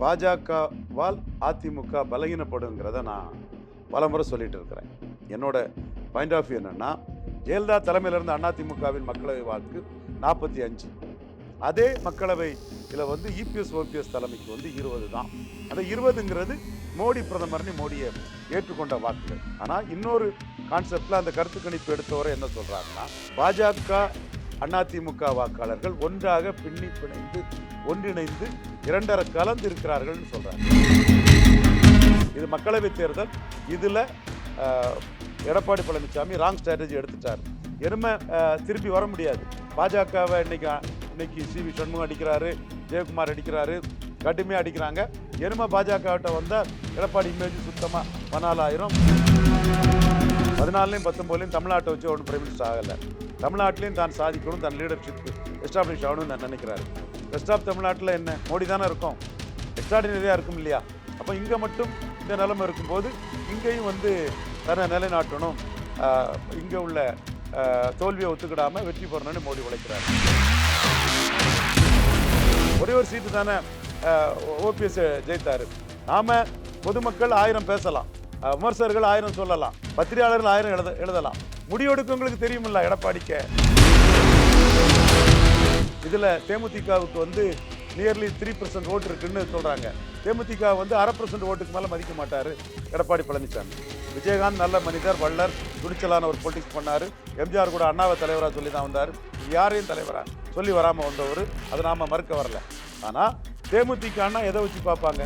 பாஜகவால் அதிமுக பலகீனப்படுங்கிறத நான் பலமுறை சொல்லிட்டு இருக்கிறேன் என்னோட பாயிண்ட் ஆஃப் வியூ என்னென்னா ஜெயலலிதா தலைமையிலிருந்து அதிமுகவின் மக்களவை வாக்கு நாற்பத்தி அஞ்சு. அதே மக்களவை இதில் வந்து இபிஎஸ் ஓபிஎஸ் தலைமைக்கு வந்து இருபது தான். அந்த இருபதுங்கிறது மோடி பிரதமர்னு மோடியை ஏற்றுக்கொண்ட வாக்குகள். ஆனால் இன்னொரு கான்செப்டில் அந்த கருத்து கணிப்பு எடுத்தவரை என்ன சொல்கிறாங்கன்னா பாஜக அதிமுக வாக்காளர்கள் ஒன்றாக பின்னி பிணைந்து ஒன்றிணைந்து இரண்டரை கலந்து இருக்கிறார்கள்னு சொல்றாங்க. இது மக்களவை தேர்தல். இதில் எடப்பாடி பழனிசாமி ராங் ஸ்ட்ராட்டஜி எடுத்துட்டார். எருமை திருப்பி வர முடியாது. பாஜகவை இன்னைக்கு இன்னைக்கு சி வி சண்முகம் அடிக்கிறாரு ஜெயக்குமார் அடிக்கிறாரு கடுமையாக அடிக்கிறாங்க. எருமை பாஜகவிட்ட வந்தால் எடப்பாடி இமேஜ் சுத்தமாக பதினாலாயிரம் பதினாலுலையும் பத்தொம்போதுலையும் தமிழ்நாட்டை வச்சு ஒன்றும் பிரைம் மினிஸ்டர் ஆகலை. தமிழ்நாட்டிலையும் தான் சாதிக்கணும் தன் லீடர்ஷிப் எஸ்டாப்ளிஷ் ஆகணும்னு நான் நினைக்கிறாரு. ரெஸ்ட் ஆஃப் தமிழ்நாட்டில் என்ன? மோடி தானே இருக்கும். எக்ஸ்ட்ராடினரியாக இருக்கும் இல்லையா? அப்போ இங்கே மட்டும் இந்த நிலைமை இருக்கும்போது இங்கேயும் வந்து தன்னை நிலைநாட்டணும். இங்கே உள்ள தோல்வியை ஒத்துக்கிடாமல் வெற்றி பெறணும்னு மோடி உழைக்கிறார். ஒரே ஒரு சீட்டு தானே ஓபிஎஸ் ஜெயித்தாரு. நாம் பொதுமக்கள் ஆயிரம் பேசலாம். விமர்சகர்கள் ஆயிரம் சொல்லலாம். பத்திரிகையாளர்கள் ஆயிரம் எழுத எழுதலாம். முடிவெடுக்கவங்களுக்கு தெரியுமில்ல எடப்பாடிக்க. இதில் தேமுதிகவுக்கு வந்து நியர்லி த்ரீ பர்சன்ட் ஓட்டு இருக்குன்னு சொல்கிறாங்க தேமுதிக வந்து அரை பர்சன்ட் ஓட்டுக்கு மேலே மதிக்க மாட்டார் எடப்பாடி பழனிசாமி. விஜயகாந்த் நல்ல மனிதர் வள்ளர் துணிச்சலான ஒரு பொலிட்டிக்ஸ் பண்ணார். எம்ஜிஆர் கூட அண்ணாவை தலைவராக சொல்லி தான் வந்தார் யாரையும் தலைவராக சொல்லி வராமல் வந்தவர். அதை நாம் மறுக்க வரல. ஆனால் தேமுதிகன்னா எதை வச்சு பார்ப்பாங்க?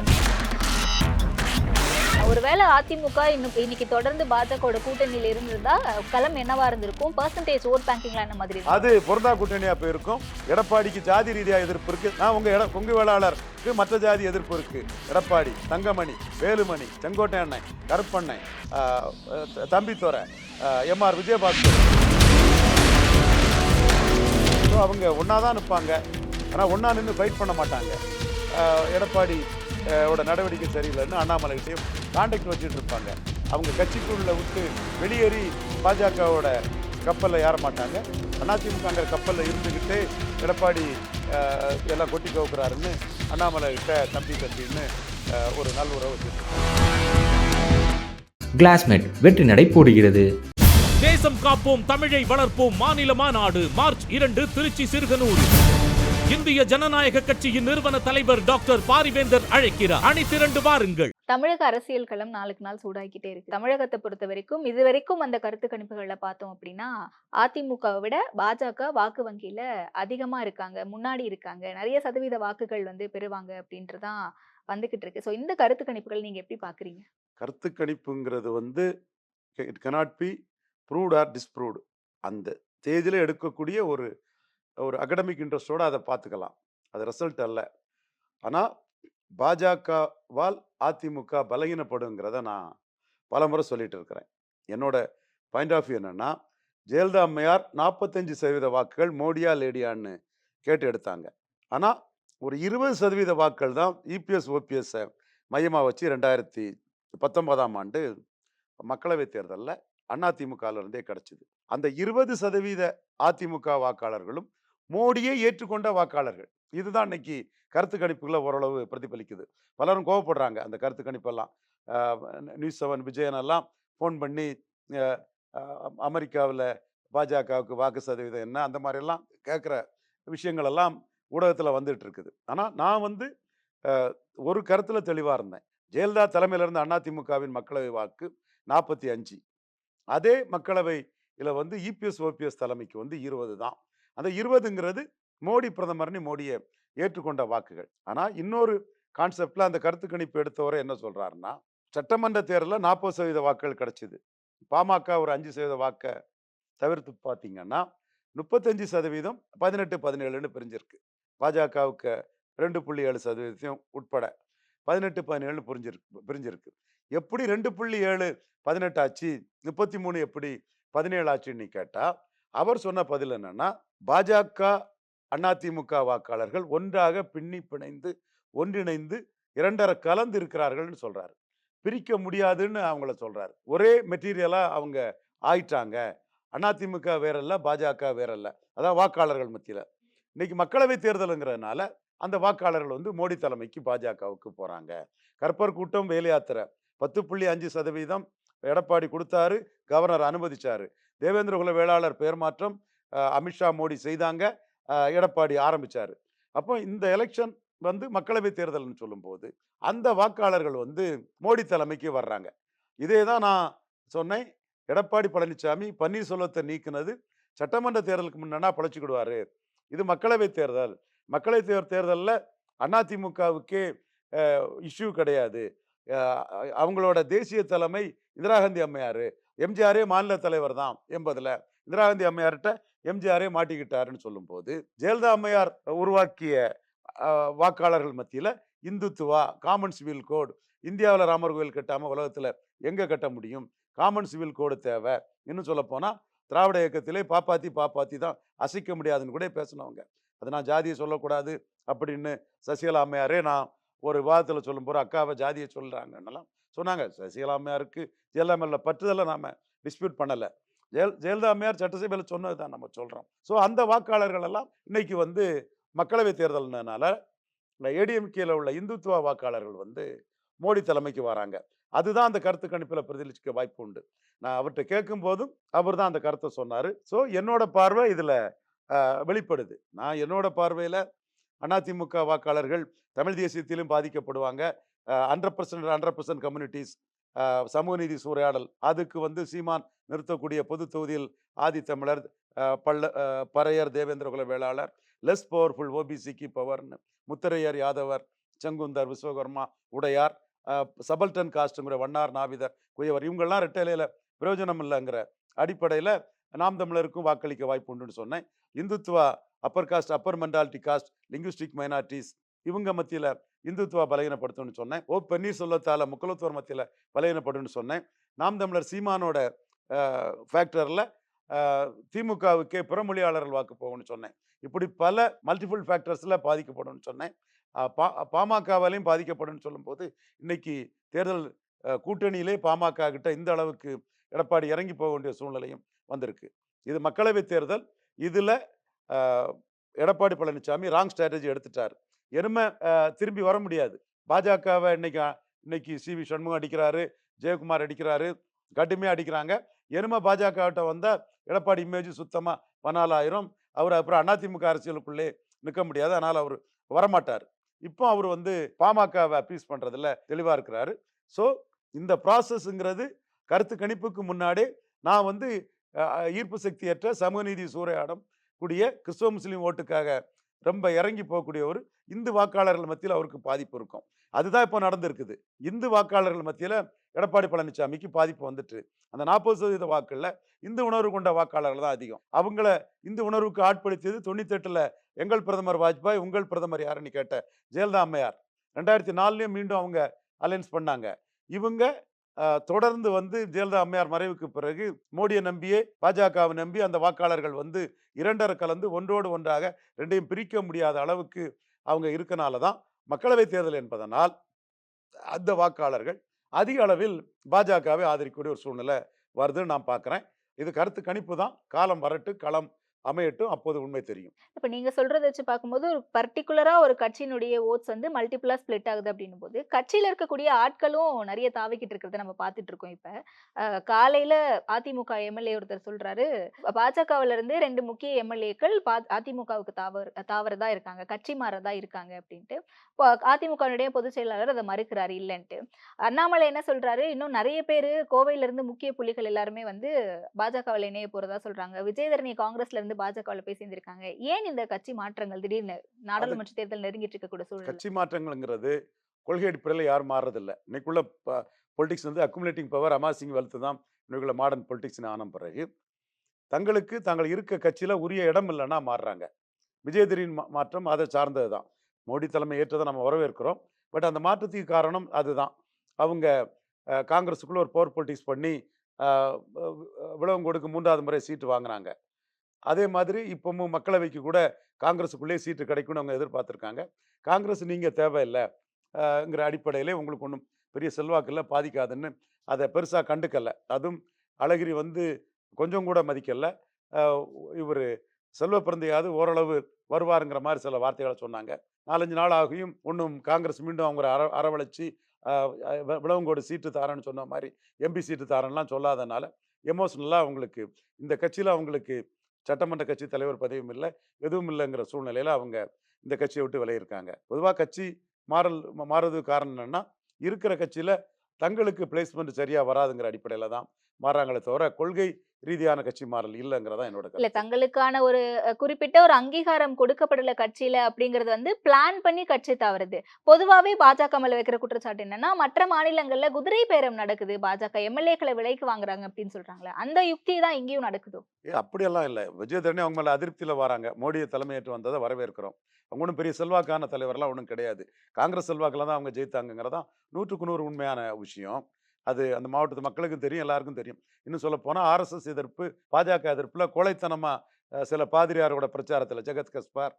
ஒருவேளை அதிமுக இன்னும் இன்னைக்கு தொடர்ந்து பாஜகவோட கூட்டணியில் இருந்திருந்தா களம் என்னவா இருந்திருக்கும்? பர்சன்டேஜ் ஓட் பேங்கிங்லாம் என்ன மாதிரி அது பொருந்தா கூட்டணியா போயிருக்கும் எடப்பாடிக்கு ஜாதி ரீதியா எதிர்ப்பு இருக்கு. நான் உங்க இட கொங்கு வேளாளருக்கு மற்ற ஜாதி எதிர்ப்பு இருக்கு. எடப்பாடி தங்கமணி வேலுமணி செங்கோட்டை அண்ணன் கருப்பண்ணை ஆஹ், த- தம்பித்துறை எம்ஆர் விஜயபாஸ்கர். ஸோ அவங்க ஒன்றா தான் நிற்பாங்க ஆனால் ஒன்றா நின்று ஃபைட் பண்ண மாட்டாங்க. எடப்பாடி ஓட நடவடிக்கை சரியில்லைன்னு அண்ணாமலைகிட்டையும் கான்டாக்ட் வச்சுட்டு இருப்பாங்க அவங்க கட்சிக்குள்ள விட்டு வெளியேறி பாஜகவோட கப்பலில் ஏற மாட்டாங்க. அதிமுகங்கிற கப்பலில் இருந்துக்கிட்டு எடப்பாடி எல்லாம் கொட்டி கவுக்குறாருன்னு அண்ணாமலை கிட்ட தம்பி தம்பின்னு ஒரு நல்ல உறவு கிளாஸ்மேட் வெற்றி நடை போடுகிறது. தேசம் காப்போம் தமிழை வளர்ப்போம் மாநில மாநாடு மார்ச் இரண்டு திருச்சி சிறுகனூர். இந்திய ஜனநாயக கட்சியின் நிறுவன தலைவர் டாக்டர் பாரிவேந்தர் அழைக்கிறார். அணி திரண்டு வாருங்கள். தமிழக அரசியல் களம் நாளுக்கு நாள் சூடாகிட்டே இருக்கு. தமிழகத்தை பொறுத்த வரைக்கும் இது வரைக்கும் அந்த கருத்து கணிப்புகள்ல பார்த்தோம் அப்படின்னா அதிமுகவை விட பாஜக வாக்கு வங்கியில அதிகமா இருக்காங்க முன்னாடி இருக்காங்க. நிறைய சதவீத வாக்குகள் வந்து பெறுவாங்க அப்படின்றதான் வந்துகிட்டு இருக்கு. ஸோ இந்த கருத்து கணிப்புகள் நீங்க எப்படி பாக்குறீங்க கருத்து கணிப்புங்கிறது வந்து it cannot be proved or disproved அந்த தேதியில் எடுக்கக்கூடிய ஒரு ஒரு அகடமிக் இன்ட்ரெஸ்டோடு அதை பார்த்துக்கலாம் அது ரிசல்ட் அல்ல. ஆனால் பாஜகவால் அதிமுக பலகீனப்படுங்கிறத நான் பலமுறை சொல்லிட்டு இருக்கிறேன் என்னோட பாயிண்ட் ஆஃப் வியூ என்னென்னா ஜெயலலிதா அம்மையார் நாற்பத்தஞ்சு சதவீத வாக்குகள் மோடியா லேடியான்னு கேட்டு எடுத்தாங்க. ஆனால் ஒரு இருபது சதவீத வாக்கள் தான் இபிஎஸ் ஓபிஎஸ்ஸை மையமாக வச்சு ரெண்டாயிரத்தி பத்தொன்பதாம் ஆண்டு மக்களவைத் தேர்தலில் அதிமுகவிலிருந்தே கிடச்சிது. அந்த இருபது சதவீத அதிமுக வாக்காளர்களும் மோடியை ஏற்றுக்கொண்ட வாக்காளர்கள். இதுதான் இன்னைக்கு கருத்து கணிப்புகளை ஓரளவு பிரதிபலிக்குது. பலரும் கோவப்படுறாங்க அந்த கருத்து கணிப்பெல்லாம். நியூஸ் செவன் விஜயன் எல்லாம் ஃபோன் பண்ணி அமெரிக்காவில் பாஜகவுக்கு வாக்கு சதவீதம் என்ன? அந்த மாதிரிலாம் கேட்குற விஷயங்களெல்லாம் ஊடகத்தில் வந்துட்டு இருக்குது. ஆனால் நான் வந்து ஒரு கருத்தில் தெளிவாக இருந்தேன். ஜெயலலிதா தலைமையிலிருந்து அதிமுகவின் மக்களவை வாக்கு நாற்பத்தி அஞ்சு. அதே மக்களவை இதில் வந்து இபிஎஸ் ஓபிஎஸ் தலைமைக்கு வந்து இருபது தான். அந்த இருபதுங்கிறது மோடி பிரதமர்னு மோடியை ஏற்றுக்கொண்ட வாக்குகள். ஆனால் இன்னொரு கான்செப்டில் அந்த கருத்து கணிப்பு எடுத்தவரை என்ன சொல்கிறாருன்னா சட்டமன்ற தேர்தலில் நாற்பது சதவீத வாக்குகள் கிடைச்சிது. பாமக ஒரு அஞ்சு சதவீத வாக்கை தவிர்த்து பார்த்தீங்கன்னா முப்பத்தஞ்சு சதவீதம் பதினெட்டு பதினேழுன்னு பிரிஞ்சிருக்கு. பாஜகவுக்கு ரெண்டு புள்ளி ஏழு சதவீதத்தையும் உட்பட பதினெட்டு பதினேழுன்னு புரிஞ்சிருக்கு பிரிஞ்சிருக்கு. எப்படி ரெண்டு புள்ளி ஏழு பதினெட்டு ஆச்சு முப்பத்தி மூணு எப்படி பதினேழு ஆச்சுன்னு கேட்டால் அவர் சொன்ன பதில் என்னன்னா பாஜக அதிமுக வாக்காளர்கள் ஒன்றாக பின்னி பிணைந்து ஒன்றிணைந்து இரண்டரை கலந்து இருக்கிறார்கள்னு சொல்றாரு. பிரிக்க முடியாதுன்னு அவங்கள சொல்றாரு. ஒரே மெட்டீரியலா அவங்க ஆயிட்டாங்க. அதிமுக வேறல்ல பாஜக வேறல்ல. அதான் வாக்காளர்கள் மத்தியில். இன்னைக்கு மக்களவை தேர்தலுங்கிறதுனால அந்த வாக்காளர்கள் வந்து மோடி தலைமைக்கு பாஜகவுக்கு போகிறாங்க கற்பர் கூட்டம் வேலையாத்திரை பத்து புள்ளி அஞ்சு சதவீதம் எடப்பாடி கொடுத்தாரு கவர்னர் அனுமதிச்சாரு. தேவேந்திர குல வேளாளர் பெயர் மாற்றம் அமித்ஷா மோடி செய்தாங்க எடப்பாடி ஆரம்பித்தார் அப்போ இந்த எலெக்ஷன் வந்து மக்களவை தேர்தல்னு சொல்லும்போது அந்த வாக்காளர்கள் வந்து மோடி தலைமைக்கு வர்றாங்க. இதே தான் நான் சொன்னேன் எடப்பாடி பழனிசாமி பன்னீர்செல்வத்தை நீக்கினது சட்டமன்ற தேர்தலுக்கு முன்னா பழச்சிக்கிடுவார். இது மக்களவை தேர்தல். மக்களவை தேர் தேர்தலில் அதிமுகவுக்கே இஷ்யூ கிடையாது. அவங்களோட தேசிய தலைமை இந்திரா காந்தி அம்மையார். எம்ஜிஆரே மாநில தலைவர் தான் என்பதில் இந்திரா காந்தி அம்மையார்கிட்ட எம்ஜிஆரே மாட்டிக்கிட்டாருன்னு சொல்லும்போது ஜெயலலிதா அம்மையார் உருவாக்கிய வாக்காளர்கள் மத்தியில் இந்துத்துவா காமன் சிவில் கோட் இந்தியாவில் ராமர் கோயில் கட்டாமல் உலகத்தில் எங்கே கட்ட முடியும்? காமன் சிவில் கோடு தேவை. இன்னும் சொல்லப்போனால் திராவிட இயக்கத்திலே பாப்பாத்தி பாப்பாத்தி தான் அசைக்க முடியாதுன்னு கூட பேசினவங்க. அது நான் ஜாதியை சொல்லக்கூடாது அப்படின்னு சசிகலா அம்மையாரே நான் ஒரு விவாதத்தில் சொல்லும்போது அக்காவை ஜாதியை சொல்கிறாங்கன்னெல்லாம் சொன்னாங்க சசிகலா அம்மையாருக்கு ஜெயலலிதா மேல பற்றுதலை நாம் டிஸ்பியூட் பண்ணலை. ஜெயல் ஜெயலலிதா அம்மையார் சட்டசபையில் சொன்னது தான் நம்ம சொல்கிறோம் ஸோ அந்த வாக்காளர்கள் எல்லாம் இன்னைக்கு வந்து மக்களவை தேர்தல்னால ஏடிஎம்கேல உள்ள இந்துத்துவ வாக்காளர்கள் வந்து மோடி தலைமைக்கு வராங்க. அதுதான் அந்த கருத்து கணிப்பில் பிரதிபலிக்க வாய்ப்பு உண்டு. நான் அவர்கிட்ட கேட்கும் போதும் அவர் தான் அந்த கருத்தை சொன்னார். ஸோ என்னோட பார்வை இதில் வெளிப்படுது. நான் என்னோட பார்வையில் அதிமுக வாக்காளர்கள் தமிழ் தேசியத்திலும் பாதிக்கப்படுவாங்க. Hundred percent hundred percent communities சமூக நீதி சூறையாடல். அதுக்கு வந்து சீமான் நிறுத்தக்கூடிய பொது தொகுதியில் ஆதித்தமிழர் பள்ள பறையர் தேவேந்திரகுல வேளாளர் லெஸ் பவர்ஃபுல் ஓபிசிக்கு பவர்னு முத்தரையர் யாதவர் செங்குந்தர் விஸ்வகர்மா உடையார் சபல்டன் காஸ்டுங்கிற வண்ணார் நாவிதர் குயவர் இவங்கெல்லாம் ரெட்டையில பிரயோஜனம் இல்லைங்கிற அடிப்படையில் நாம் தமிழருக்கும் வாக்களிக்க வாய்ப்பு உண்டுன்னு சொன்னேன். Hindutva upper caste upper mentality caste linguistic minorities இவங்க மத்தியில் இந்துத்துவா பலகீனப்படுத்தும்னு சொன்னேன். ஓ பன்னீர்செல்வத்தால் முக்கலத்துவர் மத்தியில் பலகீனப்படும்னு சொன்னேன். நாம் தமிழர் சீமானோட ஃபேக்டரில் திமுகவுக்கே புறமொழியாளர்கள் வாக்கு போகும்னு சொன்னேன். இப்படி பல மல்டிபிள் ஃபேக்டர்ஸில் பாதிக்கப்படும்னு சொன்னேன். பா பாமகவாலையும் பாதிக்கப்படும்னு சொல்லும்போது இன்னைக்கு தேர்தல் கூட்டணியிலே பாமக கிட்ட இந்த அளவுக்கு எடப்பாடி இறங்கி போக வேண்டிய சூழ்நிலையும் வந்திருக்கு. இது மக்களவை தேர்தல். இதில் எடப்பாடி பழனிசாமி ராங் ஸ்ட்ராட்டஜி எடுத்துட்டார். எருமை திரும்பி வர முடியாது. பாஜகவை இன்னைக்கு இன்னைக்கு சி. வி. சண்முகம் அடிக்கிறாரு ஜெயக்குமார் அடிக்கிறாரு கடுமையாக அடிக்கிறாங்க. எருமை பாஜகவிட்ட வந்தால் எடப்பாடி இமேஜ் சுத்தமாக பனாலாயிரம் அவர் அப்புறம் அதிமுக அரசியலுக்குள்ளே நிற்க முடியாது. அதனால் அவர் வரமாட்டார். இப்போ அவர் வந்து பாமகவை அப்பீஸ் பண்ணுறதுல தெளிவாக இருக்கிறாரு. ஸோ இந்த ப்ராசஸ்ங்கிறது கருத்து கணிப்புக்கு முன்னாடி நான் வந்து ஈர்ப்பு சக்தியற்ற சமூக நீதி சூறையாடம் கூடிய கிறிஸ்தவ முஸ்லீம் ஓட்டுக்காக ரொம்ப இறங்கி போகக்கூடியவர் இந்து வாக்காளர்கள் மத்தியில் அவருக்கு பாதிப்பு இருக்கும். அதுதான் இப்போ நடந்திருக்குது. இந்து வாக்காளர்கள் மத்தியில் எடப்பாடி பழனிசாமிக்கு பாதிப்பு வந்துட்டு அந்த நாற்பது சதவீத வாக்குகளில் இந்து உணர்வு கொண்ட வாக்காளர்கள் தான் அதிகம். அவங்கள இந்து உணர்வுக்கு ஆட்படுத்தியது தொண்ணூத்தெட்டில் எங்கள் பிரதமர் வாஜ்பாய் உங்கள் பிரதமர் யாருன்னு கேட்ட ஜெயலலிதா அம்மையார். ரெண்டாயிரத்தி நாலுலேயும் மீண்டும் அவங்க அலைன்ஸ் பண்ணாங்க. இவங்க தொடர்ந்து வந்து ஜெயலலிதா அம்மையார் மறைவுக்கு பிறகு மோடியை நம்பியே பாஜகவை நம்பி அந்த வாக்காளர்கள் வந்து இரண்டரை கலந்து ஒன்றோடு ஒன்றாக ரெண்டையும் பிரிக்க முடியாத அளவுக்கு அவங்க இருக்கனால தான் மக்களவை தேர்தல் என்பதனால் அந்த வாக்காளர்கள் அதிக அளவில் பாஜகவை ஆதரிக்கக்கூடிய ஒரு சூழ்நிலை வருதுன்னு நான் பார்க்குறேன் இது கருத்து கணிப்பு தான். காலம் வரட்டு களம் அமையட்டும் அப்போது உண்மை தெரியும். இப்ப நீங்க சொல்றத வச்சு பார்க்கும்போது ஒரு பர்டிகுலரா ஒரு கட்சியினுடைய ஓட்ஸ் வந்து மல்டிபிளா ஸ்ப்ளிட் ஆகுது அப்படின்னும் போது கட்சியில இருக்கக்கூடிய ஆட்களும் நிறைய தாவிக்கிட்டு இருக்கிறத நம்ம பார்த்துட்டு இருக்கோம் இப்ப. காலையில அதிமுக எம்எல்ஏ ஒருத்தர் சொல்றாரு பாஜகவுல இருந்து ரெண்டு முக்கிய எம்எல்ஏக்கள் அதிமுகவுக்கு தாவர தாவறதா இருக்காங்க கட்சி மாறதா இருக்காங்க அப்படின்ட்டு. அதிமுகவுடைய பொதுச் செயலாளர் அதை மறுக்கிறாரு இல்லைன்ட்டு. அண்ணாமலை என்ன சொல்றாரு இன்னும் நிறைய பேர் கோவையில இருந்து முக்கிய புள்ளிகள் எல்லாருமே வந்து பாஜகவில் இணைய போறதா சொல்றாங்க. விஜயதரணி காங்கிரஸ்ல இருந்து பாஜகவில் போய் சேர்ந்திருக்காங்க. ஏன் இந்த கட்சி மாற்றங்கள் திடீர்னு நாடாளுமன்ற தேர்தல் நெருங்கிட்டு இருக்கக்கூடிய சூழல்? கட்சி மாற்றங்கள்ங்கிறது கொள்கை அடிப்படையில் யாரும் மாறுறதில்ல இன்னைக்குள்ள பொலிட்டிக்ஸ் வந்து அக்குமுலேட்டிங் பவர் அமாசிங் வெல்த் தான் இன்னைக்குள்ள மாடர்ன் பொலிட்டிக்ஸ்னு ஆன பிறகு தங்களுக்கு தாங்கள் இருக்க கட்சியில் உரிய இடம் இல்லைன்னா மாறுறாங்க. விஜயதரின் மா- மாற்றம் அதை சார்ந்தது தான். மோடி தலைமை ஏற்றதை நம்ம வரவேற்கிறோம். பட் அந்த மாற்றத்துக்கு காரணம் அதுதான். அவங்க காங்கிரஸுக்குள்ள ஒரு பவர் பொலிட்டிக்ஸ் பண்ணி விளவங்கோடுக்கு மூன்றாவது முறை சீட்டு வாங்குனாங்க. அதே மாதிரி இப்போவும் மக்களவைக்கு கூட காங்கிரஸுக்குள்ளே சீட்டு கிடைக்கும்னு அவங்க எதிர்பார்த்துருக்காங்க. காங்கிரஸ் நீங்கள் தேவையில்லைங்கிற அடிப்படையிலே உங்களுக்கு ஒன்றும் பெரிய செல்வாக்கெல்லாம் பாதிக்காதுன்னு அதை பெருசாக கண்டுக்கலை. அதுவும் அழகிரி வந்து கொஞ்சம் கூட மதிக்கலை. இவர் செல்வ பிறந்தையாவது ஓரளவு வருவாருங்கிற மாதிரி சில வார்த்தைகளை சொன்னாங்க. நாலஞ்சு நாள் ஆகியும் ஒன்றும் காங்கிரஸ் மீண்டும் அவங்க அர அரவழைச்சி விளவங்கோடு சீட்டு தாரேன்னு சொன்ன மாதிரி எம்பி சீட்டு தாரேன்லாம் சொல்லாதனால எமோஷ்னலாக அவங்களுக்கு இந்த கட்சியில் அவங்களுக்கு சட்டமன்ற கட்சி தலைவர் பதவியும் இல்லை எதுவும் இல்லைங்கிற சூழ்நிலையில் அவங்க இந்த கட்சியை விட்டு விலையிருக்காங்க பொதுவாக கட்சி மாறல் மாறுறதுக்கு காரணம் என்னன்னா இருக்கிற கட்சியில் தங்களுக்கு பிளேஸ்மெண்ட் சரியாக வராதுங்கிற அடிப்படையில் தான் மாறாங்களே தவிர கொள்கை ரீதியான கட்சி மாறல் இல்லைங்கிறதா என்னோட இல்ல தங்களுக்கான ஒரு குறிப்பிட்ட ஒரு அங்கீகாரம் கொடுக்கப்படல கட்சியில அப்படிங்கறது வந்து பிளான் பண்ணி கட்சி தவறுது. பொதுவாவே பாஜக மேல வைக்கிற குற்றச்சாட்டு என்னன்னா மற்ற மாநிலங்கள்ல குதிரை பேரம் நடக்குது. பாஜக எம்எல்ஏக்களை விலைக்கு வாங்குறாங்க அப்படின்னு சொல்றாங்களே அந்த யுக்தி தான் இங்கேயும் நடக்குதோ? ஏ அப்படியெல்லாம் இல்லை. விஜயதரணி அவங்க மேலே அதிருப்தியில் வராங்க. மோடியை தலைமையேற்று வந்ததை வரவேற்கிறோம். அவங்க ஒன்றும் பெரிய செல்வாக்கான தலைவர்லாம் ஒன்றும் கிடையாது. காங்கிரஸ் செல்வாக்கில் தான் அவங்க ஜெயித்தாங்கங்கிறதான் நூற்றுக்கு நூறு உண்மையான விஷயம். அது அந்த மாவட்டத்து மக்களுக்கும் தெரியும் எல்லாருக்கும் தெரியும். இன்னும் சொல்ல போனால் ஆர்எஸ்எஸ் எதிர்ப்பு பாஜக எதிர்ப்பில் கொலைத்தனமாக சில பாதிரியாரோட பிரச்சாரத்தில் ஜெகத் கஸ்பார்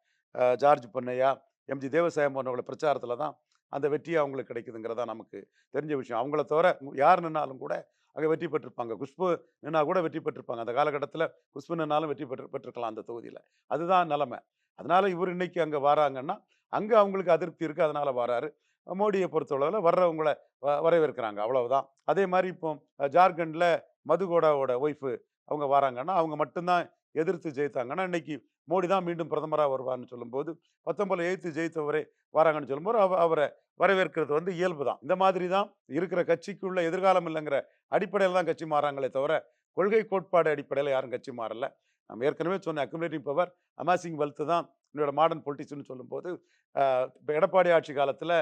ஜார்ஜ் பொன்னையா எம்ஜி தேவசாயம் போன்றவங்கள பிரச்சாரத்தில் தான் அந்த வெற்றி அவங்களுக்கு கிடைக்குதுங்கிறதா நமக்கு தெரிஞ்ச விஷயம். அவங்கள தவிர யார் நின்னாலும் கூட அங்கே வெற்றி பெற்றிருப்பாங்க. குஷ்பு நின்னா கூட வெற்றி பெற்றிருப்பாங்க. அந்த காலகட்டத்தில் குஷ்பு நின்னாலும் வெற்றி பெற்று பெற்றிருக்கலாம் அந்த தொகுதியில். அதுதான் நிலமை. அதனால் இவர் இன்னைக்கு அங்கே வராங்கன்னா அங்கே அவங்களுக்கு அதிருப்தி இருக்குது அதனால் வராரு. மோடியை பொறுத்தளவில் வர்றவங்கள வ- வரவேற்கிறாங்க. அவ்வளவுதான். அதே மாதிரி இப்போ ஜார்க்கண்டில் மதுகோடாவோட ஒய்ஃபு அவங்க வராங்கன்னா அவங்க மட்டும்தான் எதிர்த்து ஜெயித்தாங்கன்னா இன்னைக்கு மோடி தான் மீண்டும் பிரதமராக வருவார்னு சொல்லும்போது பத்தொன்பது எய்த்து ஜெயித்தவரே வராங்கன்னு சொல்லும்போது அவ அவரை வரவேற்கிறது வந்து இயல்பு தான். இந்த மாதிரி தான் இருக்கிற கட்சிக்குள்ள எதிர்காலம் இல்லைங்கிற அடிப்படையில் தான் கட்சி மாறாங்களே தவிர கொள்கை கோட்பாடு அடிப்படையில் யாரும் கட்சி மாறல. நம்ம ஏற்கனவே சொன்ன அக்குமுலேட்டிவ் பவர் அமாசிங் வெல்த் தான் என்னோட மாடர்ன் பொலிட்டிக்ஸ்னு சொல்லும்போது இப்போ எடப்பாடி ஆட்சி காலத்தில்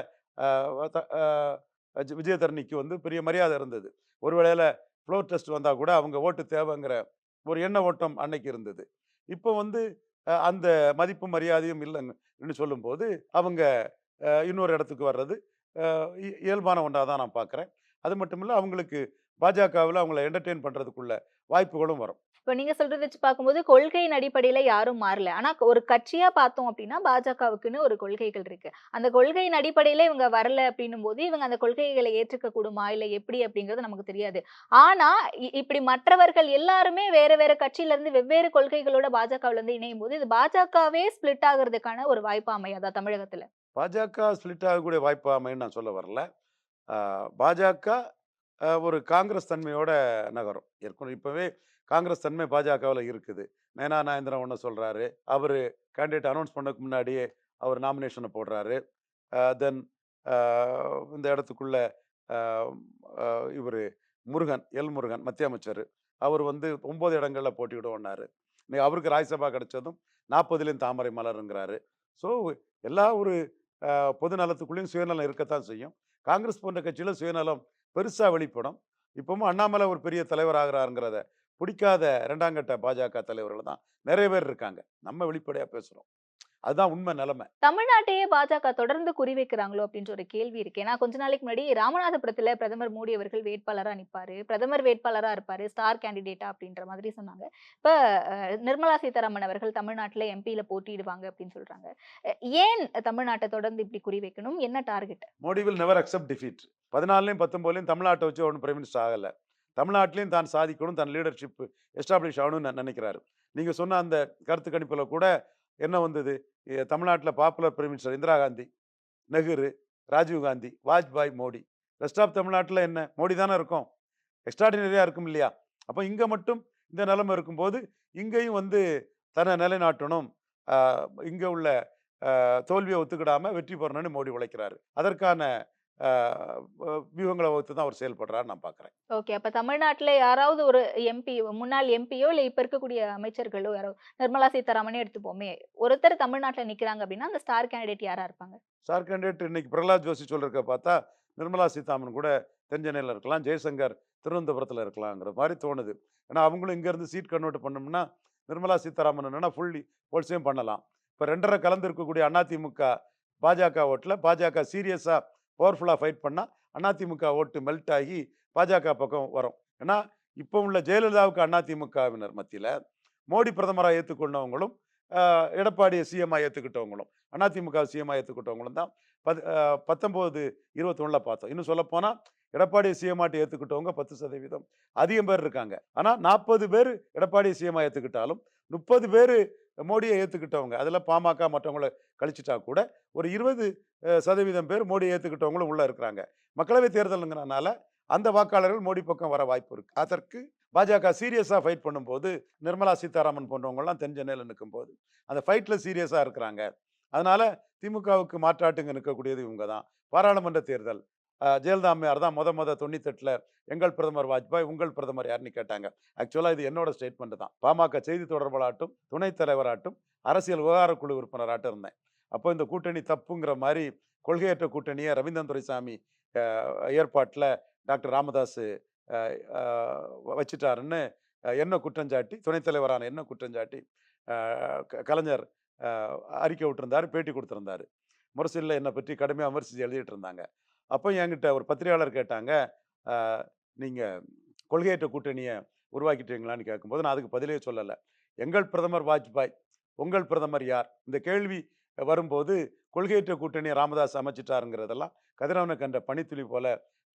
விஜயதரணிக்கு வந்து பெரிய மரியாதை இருந்தது. ஒரு வேளையில் ஃப்ளோர் டெஸ்ட் வந்தால் கூட அவங்க ஓட்டு தேவைங்கிற ஒரு எண்ண ஓட்டம் அன்னைக்கு இருந்தது. இப்போ வந்து அந்த மதிப்பு மரியாதையும் இல்லைன்னு சொல்லும்போது அவங்க இன்னொரு இடத்துக்கு வர்றது இ- இயல்பான ஒன்றாக தான் நான் பார்க்குறேன். அது மட்டும் இல்லை அவங்களுக்கு பாஜகவில் அவங்கள என்டர்டெயின் பண்ணுறதுக்குள்ள வாய்ப்புகளும் வரும். இப்ப நீங்க சொல்றத வச்சு பார்க்கும்போது கொள்கையின் அடிப்படையில யாரும் மாறல. ஆனா ஒரு கட்சியா பார்த்தோம் அப்படின்னா பாஜகவுக்குன்னு ஒரு கொள்கைகள் இருக்கு. அந்த கொள்கையின் அடிப்படையில இவங்க வரல அப்படின்னும் போது இவங்க அந்த கொள்கைகளை ஏற்றுக்க கூடுமா இல்ல எப்படி அப்படிங்கிறது நமக்கு தெரியாது. ஆனா இப்படி மற்றவர்கள் எல்லாருமே வேற வேற கட்சியில இருந்து வெவ்வேறு கொள்கைகளோட பாஜகவுல இருந்து இணையும் போது இது பாஜகவே ஸ்பிளிட் ஆகுறதுக்கான ஒரு வாய்ப்பு அமையாதா தமிழகத்துல? பாஜக ஸ்பிளிட் ஆகக்கூடிய வாய்ப்பு அமைன்னு நான் சொல்ல வரல. பாஜக ஒரு காங்கிரஸ் தன்மையோட நகரும். ஏற்கனவே இப்போவே காங்கிரஸ் தன்மை பாஜகவில் இருக்குது. நயனா நாயந்திரன் ஒன்று சொல்கிறாரு அவர் கேண்டிடேட் அனௌன்ஸ் பண்ணதுக்கு முன்னாடியே அவர் நாமினேஷனை போடுறாரு. தென் இந்த இடத்துக்குள்ள இவர் முருகன் எல் முருகன் மத்திய அமைச்சர். அவர் வந்து ஒம்பது இடங்களில் போட்டியிடுவோன்னாரு இன்னைக்கு அவருக்கு ராஜ்யசபா கிடைச்சதும் நாற்பதுலேயும் தாமரை மலருங்கிறாரு. ஸோ எல்லா ஒரு பொது நலத்துக்குள்ளேயும் சுயநலம் இருக்கத்தான் செய்யும். காங்கிரஸ் போன்ற கட்சியில் சுயநலம் பெருசாக வெளிப்படும். இப்பவும் அண்ணாமலை ஒரு பெரிய தலைவர் ஆகிறாருங்கிறத பிடிக்காத இரண்டாம் கட்ட பாஜக தலைவர்கள் தான் நிறைய பேர் இருக்காங்க. நம்ம வெளிப்படையாக பேசுகிறோம் அதுதான் உண்மை நிலைமை. தமிழ்நாட்டையே பாஜக தொடர்ந்து குறிவைக்கிறாங்களோ அப்படின்ற ஒரு கேள்வி இருக்கு. ஏன்னா கொஞ்ச நாளைக்கு முன்னாடி ராமநாதபுரத்துல பிரதமர் மோடி அவர்கள் வேட்பாளரா நிப்பாரு பிரதமர் வேட்பாளரா இருப்பாரு ஸ்டார் கேண்டிடேட்டா அப்படின்ற மாதிரி சொன்னாங்க. இப்ப நிர்மலா சீதாராமன் அவர்கள் தமிழ்நாட்டுல எம்பியில போட்டியிடுவாங்க அப்படின்னு சொல்றாங்க. ஏன் தமிழ்நாட்டை தொடர்ந்து இப்படி குறிவைக்கணும் என்ன target? Modi will never accept defeat பதினாலையும் பத்தொம்போதுலையும் தமிழ்நாட்டை வச்சு ஒன்றும் பிரைம் மினிஸ்டர் ஆகலை. தமிழ்நாட்டிலையும் தான் சாதிக்கணும் தன் லீடர்ஷிப் எஸ்டாப்ளிஷ் ஆகணும்னு நினைக்கிறாரு. நீங்கள் சொன்ன அந்த கருத்து கணிப்பில் கூட என்ன வந்தது? தமிழ்நாட்டில் popular prime minister Indira Gandhi Nehru Rajiv Gandhi Vajpayee Modi. Rest of தமிழ்நாட்டில் என்ன? மோடி தானே இருக்கும். எக்ஸ்ட்ராடினரியாக இருக்கும் இல்லையா? அப்போ இங்கே மட்டும் இந்த நிலைமை இருக்கும்போது இங்கேயும் வந்து தன்னை நிலைநாட்டணும். இங்கே உள்ள தோல்வியை ஒத்துக்கிடாம வெற்றி பெறணும்னு மோடி உழைக்கிறாரு. அதற்கான வியூகங்களை வகுத்து தான் அவர் செயல்படுறாரு நான் பார்க்குறேன் ஓகே. அப்ப தமிழ்நாட்டுல யாராவது ஒரு எம்பி முன்னாள் எம்பியோ இல்ல இப்ப இருக்கக்கூடிய அமைச்சர்களோ யாரோ நிர்மலா சீதாராமனே எடுத்துப்போமே ஒருத்தர் தமிழ்நாட்டுல நிக்கிறாங்க அப்படின்னா அந்த ஸ்டார் கேண்டிடேட் யாரா இருப்பாங்க? சார் கேண்டிடேட் இன்னைக்கு பிரகலாத் ஜோஷி சொல்றத பார்த்தா நிர்மலா சீதாராமன் கூட தென்சென்னையில் இருக்கலாம் ஜெய்சங்கர் திருவனந்தபுரத்தில் இருக்கலாங்கிற மாதிரி தோணுது. ஏன்னா அவங்களும் இங்கேருந்து சீட் கன்வெர்ட் பண்ணோம்னா நிர்மலா சீதாராமன் என்னன்னா ஃபுல்லி ஹோல்சேம் பண்ணலாம். இப்போ ரெண்டரை கலந்து இருக்கக்கூடிய அதிமுக பாஜக ஓட்டில் பாஜக சீரியஸாக பவர்ஃபுல்லாக ஃபைட் பண்ணால் அதிமுக ஓட்டு மெல்ட் ஆகி பாஜக பக்கம் வரும். ஏன்னா இப்போ உள்ள ஜெயலலிதாவுக்கு அதிமுகவினர் மத்தியில் மோடி பிரதமராக ஏற்றுக்கொண்டவங்களும் எடப்பாடியை சிஎம்ஐ ஏற்றுக்கிட்டவங்களும் அதிமுக சிஎம்ஐ ஏற்றுக்கிட்டவங்களும் தான் பத் பத்தொம்போது இருபத்தொன்னில் பார்த்தோம். இன்னும் சொல்லப்போனால் எடப்பாடி சிஎம்ஆட்டை ஏற்றுக்கிட்டவங்க பத்து சதவீதம். அதிகம் பேர் இருக்காங்க. ஆனால் நாற்பது பேர் எடப்பாடி சிஎம்ஆ ஏற்றுக்கிட்டாலும் முப்பது பேர் மோடியை ஏற்றுக்கிட்டவங்க அதில் பாமக மற்றவங்கள கழிச்சிட்டா கூட ஒரு இருபது சதவீதம் பேர் மோடியை ஏற்றுக்கிட்டவங்களும் உள்ளே இருக்கிறாங்க. மக்களவை தேர்தலுங்கிறனால அந்த வாக்காளர்கள் மோடி பக்கம் வர வாய்ப்பு இருக்குது அதற்கு பாஜக சீரியஸாக ஃபைட் பண்ணும்போது நிர்மலா சீதாராமன் போன்றவங்கலாம் தென் சென்னையில் நிற்கும்போது அந்த ஃபைட்டில் சீரியஸாக இருக்கிறாங்க. அதனால் திமுகவுக்கு மாற்றாட்டுங்க நிற்கக்கூடியது இவங்க தான் பாராளுமன்ற தேர்தல். ஜெயலலிதா அம்மையார் தான் முத முத தொண்ணூத்தெட்டில் எங்கள் பிரதமர் வாஜ்பாய் உங்கள் பிரதமர் யாருன்னு கேட்டாங்க. ஆக்சுவலாக இது என்னோட ஸ்டேட்மெண்ட் தான். பாமக செய்தி தொடர்பாளாட்டும் துணைத் தலைவராட்டும் அரசியல் விவகாரக்குழு உறுப்பினராட்டும் இருந்தேன். அப்போ இந்த கூட்டணி தப்புங்கிற மாதிரி கொள்கையற்ற கூட்டணியை ரவீந்திரன் துரைசாமி ஏற்பாட்டில் டாக்டர் ராமதாஸ் அஹ், வச்சிட்டாருன்னு என்ன குற்றஞ்சாட்டி துணைத் தலைவரான என்ன குற்றஞ்சாட்டி க- கலைஞர் அறிக்கை விட்டுருந்தார் பேட்டி கொடுத்துருந்தாரு. முரசில் என்னை பற்றி கடுமையாக விமர்சித்து எழுதிட்டு இருந்தாங்க. அப்போ என்கிட்ட ஒரு பத்திரிகையாளர் கேட்டாங்க நீங்கள் கொள்கையற்ற கூட்டணியை உருவாக்கிட்டீங்களான்னு கேட்கும்போது நான் அதுக்கு பதிலே சொல்லலை. எங்கள் பிரதமர் வாஜ்பாய் உங்கள் பிரதமர் யார்? இந்த கேள்வி வரும்போது கொள்கையற்ற கூட்டணியை ராமதாஸ் அமைச்சிட்டாருங்கிறதெல்லாம் கதிரவனை கண்ட பனித்துளி போல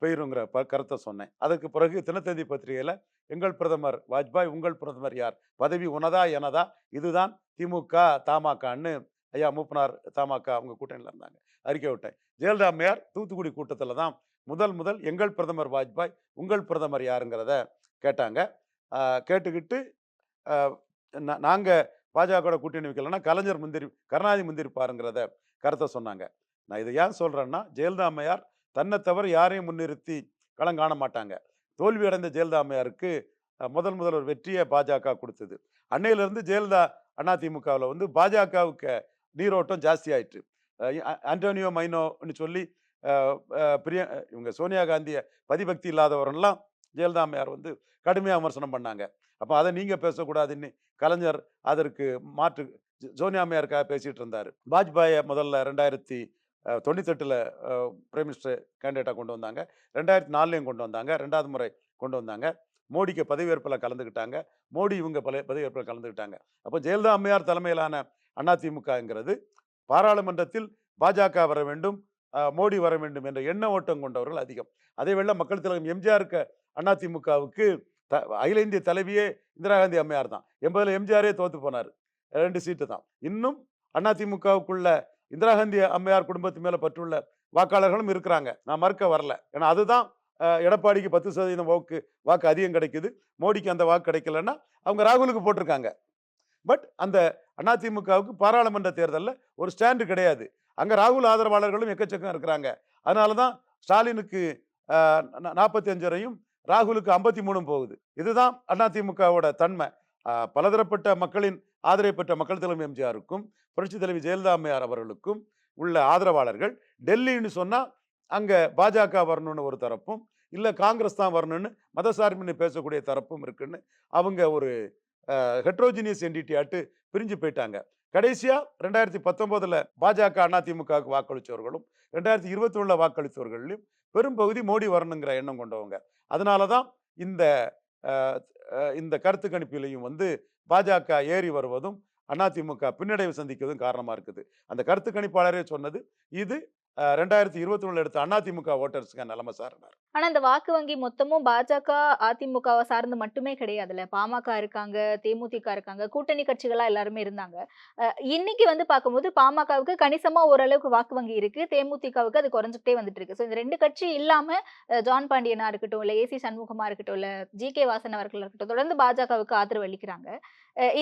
பெயருங்கிற ப கருத்தை சொன்னேன். அதற்கு பிறகு தினத்தந்தி பத்திரிகையில் எங்கள் பிரதமர் வாஜ்பாய் உங்கள் பிரதமர் யார்? பதவி உனதா எனதா? இதுதான் திமுக தமாகான்னு ஐயா மூப்பனார் தமாக அவங்க கூட்டணியில் இருந்தாங்க. அறிக்கை விட்டேன். ஜெயலலிதா மேயர் தூத்துக்குடி கூட்டத்தில் தான் முதல் முதல் எங்கள் பிரதமர் வாஜ்பாய் உங்கள் பிரதமர் யாருங்கிறத கேட்டாங்க. கேட்டுக்கிட்டு நாங்கள் பாஜக கூட்டணி வைக்கலன்னா கலைஞர் முந்திரி கருணாநிதி முந்திரிப்பாருங்கிறத கருத்தை சொன்னாங்க. நான் இதை ஏன் சொல்கிறேன்னா ஜெயலலிதா அம்மையார் தன்னை தவிர யாரையும் முன்னிறுத்தி களம் காண மாட்டாங்க. தோல்வி அடைந்த ஜெயலலிதா அம்மையாருக்கு முதல் முதல் ஒரு வெற்றியை பாஜக கொடுத்தது. அன்னையிலேருந்து ஜெயலலிதா அதிமுகவில் வந்து பாஜகவுக்கு நீரோட்டம் ஜாஸ்தி ஆயிட்டு ஆண்டோனியோ மைனோன்னு சொல்லி பிரிய இவங்க சோனியா காந்தியை பதிபக்தி இல்லாதவரெல்லாம் ஜெயலலிதா அம்மையார் வந்து கடுமையாக விமர்சனம் பண்ணாங்க. அப்போ அதை நீங்கள் பேசக்கூடாதுன்னு கலைஞர் அதற்கு மாற்று சோனியா அம்மையாருக்காக பேசிகிட்டு இருந்தார். வாஜ்பாயை முதல்ல ரெண்டாயிரத்தி தொண்ணூத்தெட்டில் பிரைம் மினிஸ்டர் கேண்டிடேட்டாக கொண்டு வந்தாங்க. ரெண்டாயிரத்தி நாலுலேயும் கொண்டு வந்தாங்க. ரெண்டாவது முறை கொண்டு வந்தாங்க. மோடிக்கு பதவியேற்பில் கலந்துக்கிட்டாங்க. மோடி இவங்க பல பதவியேற்பில் கலந்துக்கிட்டாங்க. அப்போ ஜெயலலிதா அம்மையார் தலைமையிலான அதிமுகங்கிறது பாராளுமன்றத்தில் பாஜக வர வேண்டும் மோடி வர வேண்டும் என்ற எண்ண ஓட்டம் கொண்டவர்கள் அதிகம். அதே வேளை மக்கள் தலைவர் எம்ஜிஆருக்கு அதிமுகவுக்கு த அகில இந்திய தலைவியே இந்திரா காந்தி அம்மையார் தான். எண்பதில் எம்ஜிஆரே தோத்து போனார். ரெண்டு சீட்டு தான். இன்னும் அதிமுகவுக்குள்ள இந்திரா காந்தி அம்மையார் குடும்பத்து மேலே பற்றுள்ள வாக்காளர்களும் இருக்கிறாங்க. நான் மறுக்க வரல. ஏன்னா அதுதான் எடப்பாடிக்கு பத்து சதவீதம் வாக்கு வாக்கு அதிகம் கிடைக்குது. மோடிக்கு அந்த வாக்கு கிடைக்கலன்னா அவங்க ராகுலுக்கு போட்டிருக்காங்க. பட் அந்த அதிமுகவுக்கு பாராளுமன்ற தேர்தலில் ஒரு ஸ்டாண்டு கிடையாது. அங்கே ராகுல் ஆதரவாளர்களும் எக்கச்சக்கம் இருக்கிறாங்க. அதனால தான் ஸ்டாலினுக்கு நாற்பத்தி அஞ்சரையும் ராகுலுக்கு ஐம்பத்தி மூணும் போகுது. இதுதான் அதிமுகவோட தன்மை. பலதரப்பட்ட மக்களின் ஆதரவை பெற்ற மக்கள் தலைமை எம்ஜிஆருக்கும் புரட்சி தலைவி ஜெயலலிதா அம்மையார் அவர்களுக்கும் உள்ள ஆதரவாளர்கள் டெல்லின்னு சொன்னால் அங்கே பாஜக வரணும்னு ஒரு தரப்பும் இல்லை காங்கிரஸ் தான் வரணும்னு மதசார்பின்னு பேசக்கூடிய தரப்பும் இருக்குன்னு அவங்க ஒரு ஹெட்ரோஜினியஸ் என்டிட்டி ஆட்டு பிரிஞ்சு போயிட்டாங்க. கடைசியாக ரெண்டாயிரத்தி பத்தொம்போதில் பாஜக அதிமுகவுக்கு வாக்களித்தவர்களும் ரெண்டாயிரத்தி இருபத்தி ஒன்றில் வாக்களித்தவர்களையும் பெரும்பகுதி மோடி வரணுங்கிற எண்ணம் கொண்டவங்க. அதனால தான் இந்த இந்த கருத்து கணிப்பிலையும் வந்து பாஜக ஏறி வருவதும் அதிமுக பின்னடைவு சந்திக்கிறதும் காரணமாக இருக்குது. அந்த கருத்து கணிப்பாளரே சொன்னது இது ரெண்டாயிரத்தி இருபத்தி ஒண்ணுல எடுத்த அதிமுக ஓட்டர்ஸுக்கு நிலைமை சார்னார் ஆனா இந்த வாக்கு வங்கி மொத்தமும் பாஜக அதிமுகவை சார்ந்து மட்டுமே கிடையாதுல்ல. பாமக இருக்காங்க தேமுதிக இருக்காங்க கூட்டணி கட்சிகளா எல்லாருமே இருந்தாங்க. இன்னைக்கு வந்து பார்க்கும்போது பாமகவுக்கு கணிசமா ஓரளவுக்கு வாக்கு வங்கி இருக்கு. தேமுதிகவுக்கு அது குறைஞ்சிட்டே வந்துட்டு இருக்கு. ஸோ இந்த ரெண்டு கட்சி இல்லாம ஜான் பாண்டியனா இருக்கட்டும் இல்ல ஏசி சண்முகமா இருக்கட்டும் இல்ல ஜி கே வாசன் அவர்கள் இருக்கட்டும் தொடர்ந்து பாஜகவுக்கு ஆதரவு அளிக்கிறாங்க.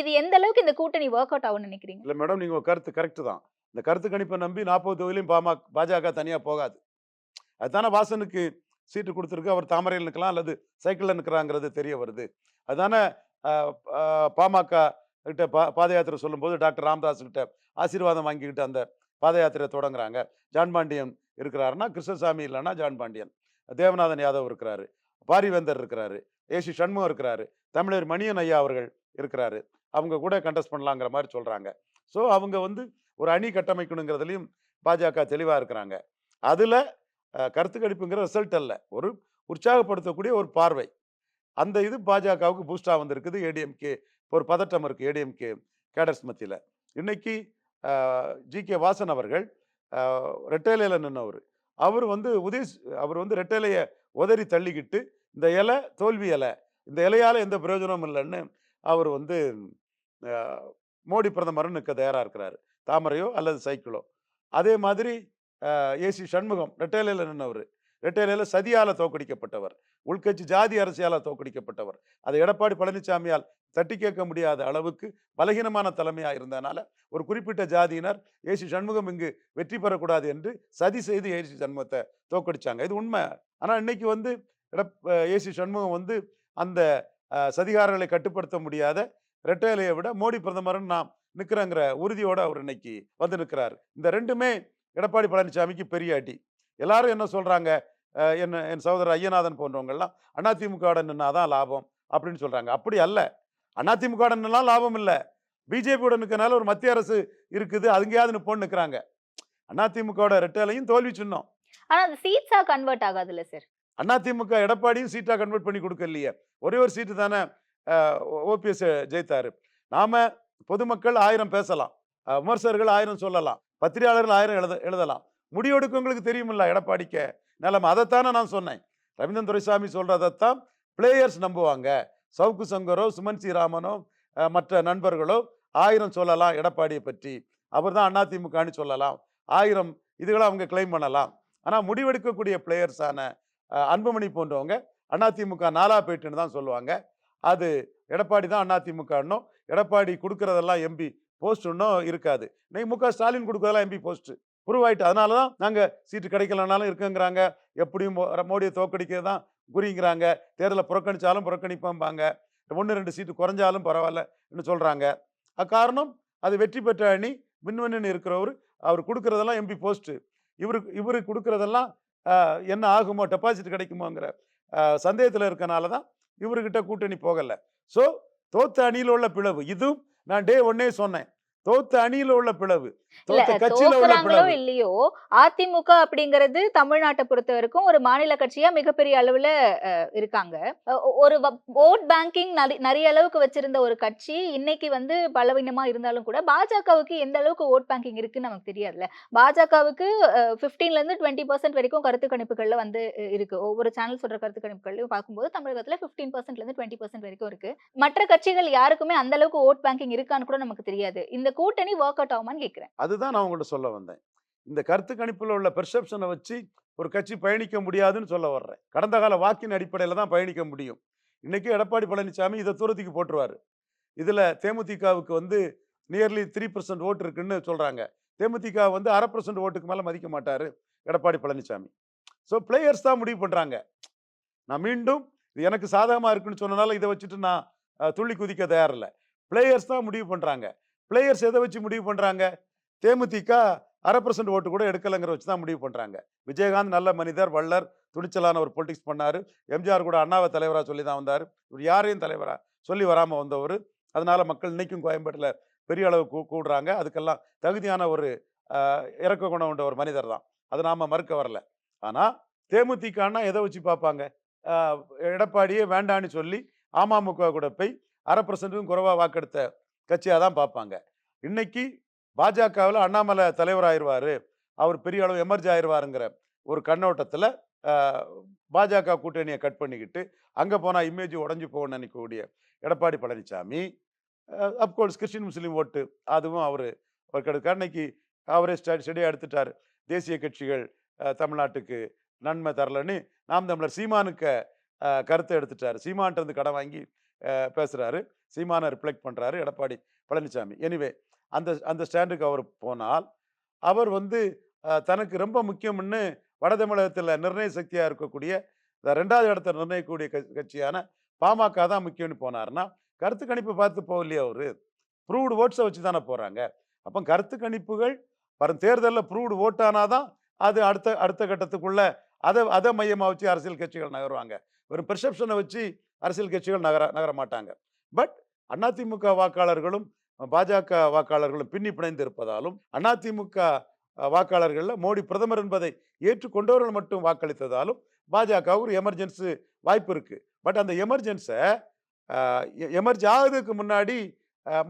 இது எந்த அளவுக்கு இந்த கூட்டணி ஒர்க் அவுட் ஆகும்னு நினைக்கிறீங்க? இல்லை மேடம் நீங்கள் கருத்து கரெக்டு தான். இந்த கருத்து கணிப்பை நம்பி நாற்பது தொகுதியிலையும் பாமக பாஜக தனியாக போகாது. அதுதானே வாசனுக்கு சீட்டு கொடுத்துருக்கு அவர் தாமரையில் நிற்கலாம் அல்லது சைக்கிளில் நிற்கிறாங்கிறது தெரிய வருது. அதுதானே பாமக கிட்ட பா பாத யாத்திரை சொல்லும்போது டாக்டர் ராமதாஸ் கிட்ட ஆசீர்வாதம் வாங்கிக்கிட்டு அந்த பாத யாத்திரை தொடங்குறாங்க. ஜான் பாண்டியன் இருக்கிறாருன்னா கிருஷ்ணசாமி இல்லைன்னா ஜான் பாண்டியன். தேவநாதன் யாதவ் இருக்கிறாரு பாரிவேந்தர் இருக்கிறாரு ஏசி சண்முகம் இருக்கிறாரு தமிழர் மணியன் ஐயா அவர்கள் இருக்கிறாரு. அவங்க கூட கண்டெஸ்ட் பண்ணலாங்கிற மாதிரி சொல்கிறாங்க ஸோ அவங்க வந்து ஒரு அணி கட்டமைக்கணுங்கிறதுலையும் பாஜக தெளிவாக இருக்கிறாங்க. அதில் கருத்து கணிப்புங்கிற ரிசல்ட் அல்ல. ஒரு உற்சாகப்படுத்தக்கூடிய ஒரு பார்வை. அந்த இது பாஜகவுக்கு பூஸ்டாக வந்திருக்குது. ஏடிஎம்கே ஒரு பதட்டம் இருக்குது ஏடிஎம்கே கேடர்ஸ் மத்தியில். இன்னைக்கு ஜி கே வாசன் அவர்கள் ரெட்டேலையில் நின்றவர் அவர் வந்து உதய அவர் வந்து ரெட்டேலையை உதறி தள்ளிக்கிட்டு இந்த இலை தோல்வி இலை இந்த இலையால் எந்த பிரயோஜனமும் இல்லைன்னு அவர் வந்து மோடி பிரதமர்னு நிற்க தயாராக இருக்கிறாரு. தாமரையோ அல்லது சைக்கிளோ. அதே மாதிரி ஏசி சண்முகம் ரெட்டேலையில் நின்றவர் ரெட்டேலையில் சதியால் தோக்கடிக்கப்பட்டவர். உள்கட்சி ஜாதி அரசியால் தோக்கடிக்கப்பட்டவர். அதை எடப்பாடி பழனிசாமியால் தட்டி கேட்க முடியாத அளவுக்கு பலகீனமான தலைமையாக இருந்ததுனால ஒரு குறிப்பிட்ட ஜாதியினர் ஏசி சண்முகம் இங்கு வெற்றி பெறக்கூடாது என்று சதி செய்து ஏசி சண்முகத்தை தோக்கடிச்சாங்க. இது உண்மை. ஆனால் இன்னைக்கு வந்து எடப் ஏசி சண்முகம் வந்து அந்த சதிகாரங்களை சதிகாரர்களை கட்டுப்படுத்த முடியாத ரெட்டேலையை விட மோடி பிரதமர்னு நாம் நிற்கிறேங்கிற உறுதியோட அவர் இன்னைக்கு வந்து நிற்கிறார் இந்த ரெண்டுமே எடப்பாடி பழனிசாமிக்கு பெரிய அடி. எல்லாரும் என்ன சொல்றாங்க? அஹ், என்ன என் சகோதரர் ஐயநாதன் போன்றவங்கெல்லாம் அதிமுக நின்னாதான் லாபம் அப்படின்னு சொல்றாங்க. அப்படி அல்ல. அதிமுக நின்னா லாபம் இல்லை. பிஜேபியோட நிற்கனால ஒரு மத்திய அரசு இருக்குது. அதுங்கேயாவது நிப்போன்னு நிற்கிறாங்க அதிமுகவோட ரெட்டேலையும் தோல்வி சின்னம். ஆனா அது சீட்ஸா கன்வெர்ட் ஆகாதுல்ல சார் அதிமுக எடப்பாடியும் சீட்டா கன்வெர்ட் பண்ணி கொடுக்கலையே. ஒரே ஒரு சீட்டு தானே ஓபிஎஸ் ஜெயித்தாரு. நாம பொதுமக்கள் ஆயிரம் பேசலாம். விமர்சகர்கள் ஆயிரம் சொல்லலாம். பத்திரிகையாளர்கள் ஆயிரம் எழுத எழுதலாம். முடிவெடுக்கவங்களுக்கு தெரியுமில்ல எடப்பாடிக்க. நிலைமை அதைத்தானே நான் சொன்னேன். ரவீந்திரன் துரைசாமி சொல்கிறதைத்தான் பிளேயர்ஸ் நம்புவாங்க. சவுக்கு சங்கரோ சுமன் சி ராமனோ மற்ற நண்பர்களோ ஆயிரம் சொல்லலாம் எடப்பாடியை பற்றி. அவர் தான் அதிமுகன்னு சொல்லலாம். ஆயிரம் இதுகளை அவங்க கிளைம் பண்ணலாம். ஆனால் முடிவெடுக்கக்கூடிய பிளேயர்ஸான அன்புமணி போன்றவங்க அதிமுக நாலா போயிட்டுன்னு தான் சொல்லுவாங்க. அது எடப்பாடி தான் அதிமுகன்னும் எடப்பாடி கொடுக்கறதெல்லாம் எம்பி போஸ்ட் ஒன்றும் இருக்காது. இன்னைக்கு மு க ஸ்டாலின் கொடுக்கறதெல்லாம் எம்பி போஸ்ட்டு ப்ரூவ் ஆகிட்டு அதனால தான் நாங்கள் சீட்டு கிடைக்கலனாலும் இருக்குங்கிறாங்க. எப்படியும் மோ- மோடியை தோக்கடிக்கிறது தான் குறிங்கிறாங்க. தேர்தலை புறக்கணித்தாலும் புறக்கணிப்போம்பாங்க. ஒன்று ரெண்டு சீட்டு குறைஞ்சாலும் பரவாயில்லன்னு சொல்கிறாங்க அக்காரணம் அது வெற்றி பெற்ற அணி மின்வென்னு இருக்கிறவர் அவர் கொடுக்குறதெல்லாம் எம்பி போஸ்ட்டு இவருக்கு இவருக்கு கொடுக்குறதெல்லாம் என்ன ஆகுமோ டெபாசிட் கிடைக்குமோங்கிற சந்தேகத்தில் இருக்கனால தான் இவர்கிட்ட கூட்டணி போகலை. ஸோ தோத்த அணியில் உள்ள பிளவு. இதுவும் நான் டே ஒன்னே சொன்னேன். தோத்த அணியில் உள்ள பிளவு. இல்லையோ அதிமுக அப்படிங்கிறது தமிழ்நாட்டை பொறுத்த வரைக்கும் ஒரு மாநில கட்சியா மிகப்பெரிய அளவுல இருக்காங்க. ஒரு ஓட் பேங்கிங் நிறைய அளவுக்கு வச்சிருந்த ஒரு கட்சி இன்னைக்கு வந்து பலவீனமா இருந்தாலும் கூட பாஜகவுக்கு எந்த அளவுக்கு ஓட் பேங்கிங் இருக்குன்னு நமக்கு தெரியாதுல்ல. பாஜகவுக்கு பிப்டீன்ல இருந்து டுவெண்ட்டி பர்சன்ட் வரைக்கும் கருத்து கணிப்புகள்ல வந்து இருக்கு. ஒவ்வொரு சேனல் சொல்ற கருத்து கணிப்புகளையும் பார்க்கும்போது தமிழகத்துல பிப்டீன் பர்சன்ட்ல இருந்து டுவெண்ட்டி பர்சன்ட் வரைக்கும் இருக்கு. மற்ற கட்சிகள் யாருக்குமே அந்த அளவுக்கு ஓட் பேங்கிங் இருக்கான்னு கூட நமக்கு தெரியாது. இந்த கூட்டணி ஒர்க் அவுட் ஆகுமான்னு கேட்குறேன். அதுதான் நான் உங்கள்கிட்ட சொல்ல வந்தேன். இந்த கருத்து கணிப்பில் உள்ள பெர்செப்ஷனை வச்சு ஒரு கட்சி பயணிக்க முடியாதுன்னு சொல்ல வர்றேன். கடந்த கால வாக்கின் அடிப்படையில் தான் பயணிக்க முடியும். இன்னைக்கு எடப்பாடி பழனிசாமி இதை தூரத்துக்கு போட்டுருவார். இதில் தேமுதிகவுக்கு வந்து நியர்லி த்ரீ பர்சன்ட் ஓட்டு இருக்குன்னு சொல்கிறாங்க தேமுதிக வந்து அரை பர்சன்ட் ஓட்டுக்கு மேலே மதிக்க மாட்டார் எடப்பாடி பழனிசாமி ஸோ பிளேயர்ஸ் தான் முடிவு பண்ணுறாங்க நான் மீண்டும் இது எனக்கு சாதகமாக இருக்குன்னு சொன்னனால இதை வச்சுட்டு நான் துள்ளி குதிக்க தயாரில்லை. பிளேயர்ஸ் தான் முடிவு பண்ணுறாங்க பிளேயர்ஸ் எதை வச்சு முடிவு பண்ணுறாங்க தேமுதிக அரை பர்சன்ட் ஓட்டு கூட எடுக்கலைங்கிற வச்சு தான் முடிவு பண்ணுறாங்க விஜயகாந்த் நல்ல மனிதர் வள்ளர் துணிச்சலான ஒரு பொலிட்டிக்ஸ் பண்ணார். எம்ஜிஆர் கூட அண்ணாவை தலைவராக சொல்லி தான் வந்தார். இவர் யாரையும் தலைவராக சொல்லி வராமல் வந்தவர். அதனால் மக்கள் இன்னைக்கும் கோயம்பேட்டில் பெரிய அளவு கூ கூடுறாங்க. அதுக்கெல்லாம் தகுதியான ஒரு இறக்க குணம் கொண்ட ஒரு மனிதர் தான். அது நாம் மறுக்க வரல. ஆனால் தேமுதிகன்னா எதை வச்சு பார்ப்பாங்க? எடப்பாடியே வேண்டான்னு சொல்லி அமமுக கூட போய் அரை பர்சன்ட்டுக்கும் குறைவாக வாக்கெடுத்த கட்சியாக தான் பார்ப்பாங்க இன்னைக்கு பாஜகவில் அண்ணாமலை தலைவர் ஆயிடுவார் அவர் பெரிய அளவு எமர்ஜ் ஆயிடுவாருங்கிற ஒரு கண்ணோட்டத்தில் பாஜக கூட்டணியை கட் பண்ணிக்கிட்டு அங்கே போனால் இமேஜ் உடஞ்சி போகணும்னு நினைக்கக்கூடிய Edappadi Palaniswami of course Christian Muslim ஓட்டு அதுவும் அவர் அவர் கிடைக்க அன்னைக்கு அவரே ஸ்டடி ஸ்டடியாக எடுத்துட்டார். தேசிய கட்சிகள் தமிழ்நாட்டுக்கு நன்மை தரலன்னு நாம் தமிழர் சீமானுக்கு கருத்தை எடுத்துட்டார். சீமான்ட்டு கடன் வாங்கி பேசுகிறாரு சீமானை ரிஃப்ளெக்ட் பண்ணுறாரு எடப்பாடி பழனிசாமி எனிவே அந்த அந்த ஸ்டாண்டுக்கு அவர் போனால் அவர் வந்து தனக்கு ரொம்ப முக்கியம்னு வட தமிழகத்தில் நிர்ணய சக்தியாக இருக்கக்கூடிய ரெண்டாவது இடத்த நிர்ணயிக்கக்கூடிய கட்சியான பாமக தான் முக்கியம்னு போனார்னா கருத்து கணிப்பு பார்த்து போகலையே அவர். ப்ரூவ்டு ஓட்ஸை வச்சு தானே போகிறாங்க அப்போ கருத்து கணிப்புகள் வரும் தேர்தலில் ப்ரூவ்டு ஓட்டானாதான் அது அடுத்த அடுத்த கட்டத்துக்குள்ளே அதை அதை மையமாக வச்சு அரசியல் கட்சிகள் நகருவாங்க. ஒரு பெர்செப்ஷனை வச்சு அரசியல் கட்சிகள் நகர நகர மாட்டாங்க பட் அதிமுக வாக்காளர்களும் பாஜக வாக்காளர்களும் பின்னி பிணைந்து இருப்பதாலும் அதிமுக வாக்காளர்களில் மோடி பிரதமர் என்பதை ஏற்றுக்கொண்டவர்கள் மட்டும் வாக்களித்ததாலும் பாஜக ஒரு எமர்ஜென்சி வாய்ப்பு இருக்குது பட் அந்த எமர்ஜென்ஸை எமர்ஜி ஆகுதுக்கு முன்னாடி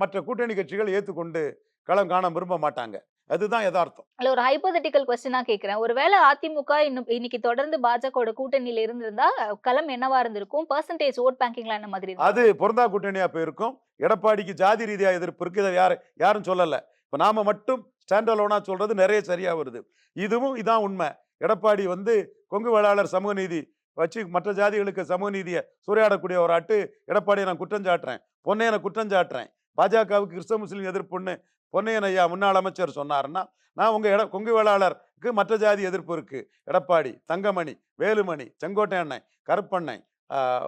மற்ற கூட்டணி கட்சிகள் ஏற்றுக்கொண்டு களம் காண விரும்ப மாட்டாங்க. அதுதான் யதார்த்தம் இல்ல ஒரு ஹைப்போதெட்டிக்கல் கொஸ்டினா கேக்குறேன். ஒருவேளை அதிமுக இன்னும் இன்னைக்கு தொடர்ந்து பாஜகவோட கூட்டணியில இருந்திருந்தா களம் என்னவா இருந்திருக்கும்? பர்சன்டேஜ் ஓட் பேங்கிங்லாம் என்ன மாதிரி? அது பொருந்தா கூட்டணியா போயிருக்கும். எடப்பாடிக்கு ஜாதி ரீதியா எதிர்ப்பு இருக்கு. இதை யாரு யாரும் சொல்லல. இப்ப நாம மட்டும் ஸ்டாண்ட் அலோனா சொல்றது நிறைய சரியா வருது. இதுவும் இதான் உண்மை. எடப்பாடி வந்து கொங்கு வேளாளர் சமூக நீதி வச்சு மற்ற ஜாதிகளுக்கு சமூக நீதியை சூறையாடக்கூடிய ஒரு ஆட்டு எடப்பாடியை நான் குற்றம் சாட்டுறேன். பொன்னையனை குற்றம் சாட்டுறேன். பாஜகவுக்கு கிறிஸ்தவ முஸ்லீம் எதிர்ப்புன்னு பொன்னையன் ஐயா முன்னாள் அமைச்சர் சொன்னாருன்னா நான் உங்கள் இட கொங்கு வேளாளருக்கு மற்ற ஜாதி எதிர்ப்பு இருக்குது எடப்பாடி தங்கமணி வேலுமணி செங்கோட்டை அண்ணன் கருப்பண்ணை ஆஹ்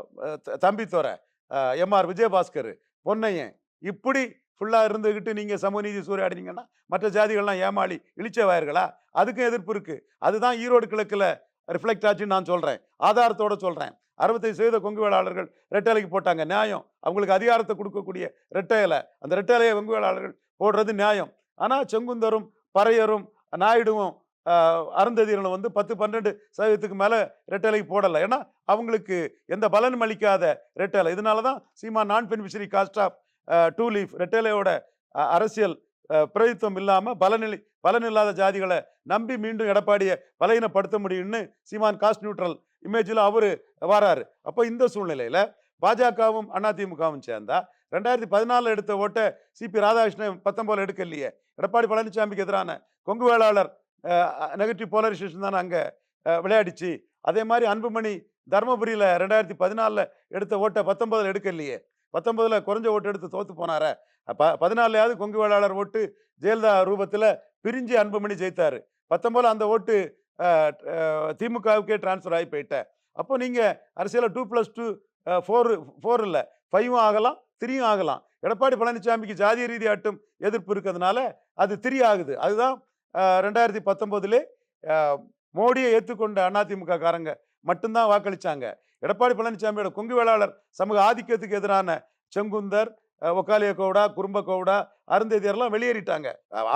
தம்பித்துறை எம்ஆர் விஜயபாஸ்கர் பொன்னையன் இப்படி ஃபுல்லாக இருந்துக்கிட்டு நீங்கள் சமூகநீதி சூறையாடினீங்கன்னா மற்ற ஜாதிகள்லாம் ஏமாளி இழிச்சவாயர்களா? அதுக்கும் எதிர்ப்பு இருக்குது அதுதான் ஈரோடு கிழக்கில் ரிஃப்ளெக்ட் ஆச்சுன்னு நான் சொல்கிறேன் ஆதாரத்தோட சொல்கிறேன் அறுபத்தைந்து சதவீத கொங்கு வேளாளர்கள் ரெட்டலைக்கு போட்டாங்க. நியாயம். அவங்களுக்கு அதிகாரத்தை கொடுக்கக்கூடிய ரெட்டேலை அந்த ரெட்டேலையை கொங்கு வேளாளர்கள் போடுறது நியாயம். ஆனால் செங்குந்தரும் பறையரும் நாயுடுவும் ஆஹ், வந்து பத்து பன்னெண்டு சதவீதத்துக்கு மேலே ரெட்டலைக்கு போடலை. ஏன்னா அவங்களுக்கு எந்த பலனும் அளிக்காத ரெட்டலை இதனால தான் சீமா நான் beneficiary caste of two leaf ரெட்டலையோட அரசியல் பிரதித்துவம் இல்லாமல் பலனில் பலனில்லாத ஜாதிகளை நம்பி மீண்டும் எடப்பாடியை பலகீனப்படுத்த முடியும்னு சீமான் காஸ்ட் நியூட்ரல் இமேஜில் அவர் வராரு. அப்போ இந்த சூழ்நிலையில் பாஜகவும் அதிமுகவும் சேர்ந்தா ரெண்டாயிரத்தி பதினாலில் எடுத்த ஓட்டை சிபி ராதாகிருஷ்ணன் பத்தொம்போதில் எடுக்கலையே. எடப்பாடி பழனிசாமிக்கு எதிரான கொங்கு வேளாளர் நெகட்டிவ் போலரைசேஷன் தானே அங்கே விளையாடிச்சு. அதே மாதிரி அன்புமணி தருமபுரியில் ரெண்டாயிரத்தி பதினாலில் எடுத்த ஓட்டை பத்தொன்பதில் எடுக்கலையே. பத்தொன்பதில் குறைஞ்ச ஓட்டு எடுத்து தோற்று போனார. ப பதினாலையாவது கொங்கு வேளாளர் ஓட்டு ஜெயலலிதா ரூபத்தில் பிரிஞ்சு அன்புமணி ஜெயித்தார். பத்தொன்பதில் அந்த ஓட்டு திமுகவுக்கே டிரான்ஸ்ஃபர் ஆகி போயிட்டேன் அப்போ நீங்கள் அரசியலில் two plus two four four இல்லை. ஃபைவும் ஆகலாம் த்ரீயும் ஆகலாம். எடப்பாடி பழனிசாமிக்கு ஜாதிய ரீதியாட்டும் எதிர்ப்பு இருக்கிறதுனால அது த்ரீ ஆகுது அதுதான் ரெண்டாயிரத்தி பத்தொம்போதுலே மோடியை ஏற்றுக்கொண்ட அதிமுக காரங்க மட்டும்தான் வாக்களிச்சாங்க. எடப்பாடி பழனிசாமியோட கொங்கு வேளாளர் சமூக ஆதிக்கத்துக்கு எதிரான செங்குந்தர் அஹ், ஒக்காலிய கவுடா குறும்ப கவுடா அருந்ததியர்லாம் வெளியேறிட்டாங்க.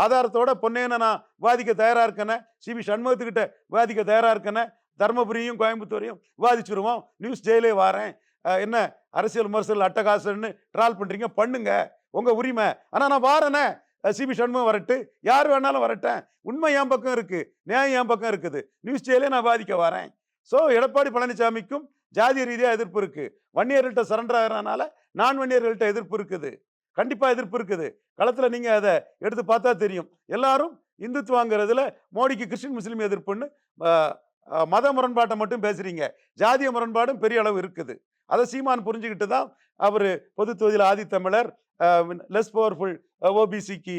ஆதாரத்தோட பொன்னையனை நான் விவாதிக்க தயாராக இருக்கேனே சிபி சண்முகத்துக்கிட்ட விவாதிக்க தயாராக இருக்கேனே தருமபுரியும் கோயம்புத்தூரையும் விவாதிச்சிருவோம் நியூஸ் ஜெயிலே வாரேன். என்ன அரசியல் விமர்சல் அட்டகாசன்னு ட்ரால் பண்ணுறீங்க பண்ணுங்க. உங்கள் உரிமை. ஆனால் நான் வாரனே. சிபி சண்முகம் வரட்டு. யார் வேணாலும் வரட்டேன். உண்மை என் பக்கம் இருக்குது நியாயம் என் பக்கம் இருக்குது. நியூஸ் ஜெயிலே நான் பாதிக்க வரேன். ஸோ எடப்பாடி பழனிசாமிக்கும் ஜாதி ரீதியாக எதிர்ப்பு இருக்குது வன்னியர்கள்ட்ட சரண்டர் ஆகிறனால நான் வன்னியர்கள்ட்ட எதிர்ப்பு இருக்குது. கண்டிப்பாக எதிர்ப்பு இருக்குது. களத்தில் நீங்கள் அதை எடுத்து பார்த்தா தெரியும். எல்லாரும் இந்துத்துவாங்கிறதுல மோடிக்கு கிறிஸ்டின் முஸ்லீம் எதிர்ப்புன்னு மத முரண்பாட்டை மட்டும் பேசுகிறீங்க ஜாதிய முரண்பாடும் பெரிய அளவு இருக்குது. அதை சீமான் புரிஞ்சுக்கிட்டு தான் அவர் பொது தொகுதியில் ஆதித்தமிழர் லெஸ் பவர்ஃபுல் ஓபிசிக்கு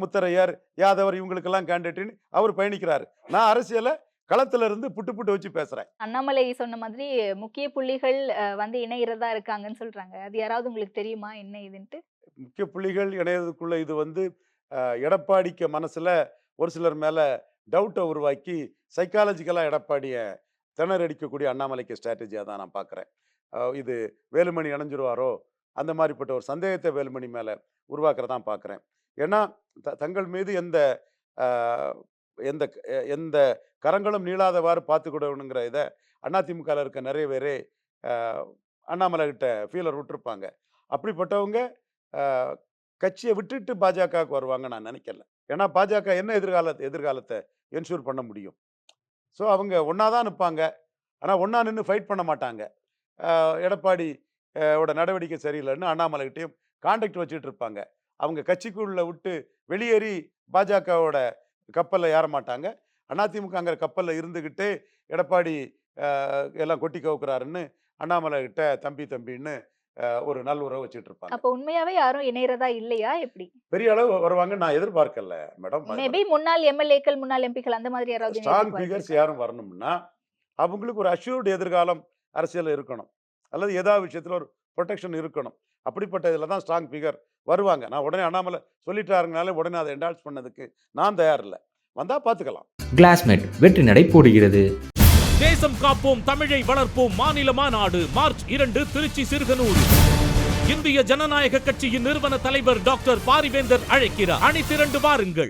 முத்தரையர் யாதவர் இவங்களுக்கெல்லாம் கேண்டிடேட்னு அவர் பயணிக்கிறார். நான் அரசியலை களத்துல இருந்து புட்டு புட்டு வச்சு பேசுறேன். அண்ணாமலை சொன்ன மாதிரி முக்கிய புள்ளிகள் வந்து இணையறதா இருக்காங்கன்னு சொல்றாங்க. அது யாராவது உங்களுக்கு தெரியுமா? என்ன இதுன்ட்டு? முக்கிய புள்ளிகள் இணையதுக்குள்ள இது வந்து எடப்பாடிக்கு மனசுல ஒரு சிலர் மேல டவுட்டை உருவாக்கி சைக்காலஜிக்கலாக எடப்பாடியை திணறடிக்கக்கூடிய அண்ணாமலைக்கு ஸ்ட்ராட்டஜியாக தான் நான் பார்க்குறேன் இது வேலுமணி இணைஞ்சிருவாரோ அந்த மாதிரிப்பட்ட ஒரு சந்தேகத்தை வேலுமணி மேலே உருவாக்குறதான் பார்க்குறேன் ஏன்னா த தங்கள் மீது எந்த எந்த எந்த கரங்களும் நீளாதவாறு பார்த்துக்கிடணுங்கிற இதை அதிமுகவில் இருக்க நிறைய பேரே அண்ணாமலை கிட்ட ஃபீலர் விட்டுருப்பாங்க. அப்படிப்பட்டவங்க கட்சியை விட்டுட்டு பாஜகவுக்கு வருவாங்க நான் நினைக்கல. ஏன்னா பாஜக என்ன எதிர்கால எதிர்காலத்தை என்ஷூர் பண்ண முடியும். ஸோ அவங்க ஒன்றா தான் நிற்பாங்க ஆனால் ஒன்றா நின்று ஃபைட் பண்ண மாட்டாங்க. எடப்பாடி ஓட நடவடிக்கை சரியில்லைன்னு அண்ணாமலைகிட்டையும் கான்டாக்ட் வச்சுட்டு இருப்பாங்க. அவங்க கட்சிக்குள்ள விட்டு வெளியேறி பாஜகவோட கப்பலில் ஏற மாட்டாங்க. அதிமுகங்கிற கப்பலில் இருந்துக்கிட்டே எடப்பாடி எல்லாம் கொட்டி கவுக்குறாருன்னு அண்ணாமலை கிட்ட தம்பி தம்பின்னு ஒரு நல்ல உறவு வச்சுட்டு இருப்பாங்க. அப்ப உண்மையாவே யாரும் இணையறதா இல்லையா எப்படி? பெரிய அளவு வருவாங்க நான் எதிர்பார்க்கல மேடம். மேபி முன்னாள் எம்எல்ஏக்கள் முன்னாள் எம்பிக்கள் அந்த மாதிரி யாராவது ஸ்ட்ராங் ஃபிகர்ஸ்? யாரும் வரணும்னா அவங்களுக்கு ஒரு அஷ்யூர்டு எதிர்காலம் அரசியல் இருக்கணும். அல்லது ஏதாவது விஷயத்தில் ஒரு ப்ரொடெக்ஷன் இருக்கணும். அப்படிப்பட்ட இதில் தான் ஸ்ட்ராங் ஃபிகர் வருவாங்க. நான் உடனே அண்ணாமலை சொல்லிட்டாருங்கனால உடனே அதை என்டால்ஸ் பண்ணதுக்கு நான் தயார் இல்லை வந்தால் பார்த்துக்கலாம் கிளாஸ்மேட் வெற்றி நடை போடுகிறது. தேசம் காப்போம் தமிழை வளர்ப்போம் மாநில மாநாடு மார்ச் இரண்டு திருச்சி சிறுகனூர். இந்திய ஜனநாயக கட்சியின் நிறுவன தலைவர் டாக்டர் பாரிவேந்தர் அழைக்கிறார். அணி திரண்டு வாருங்கள்.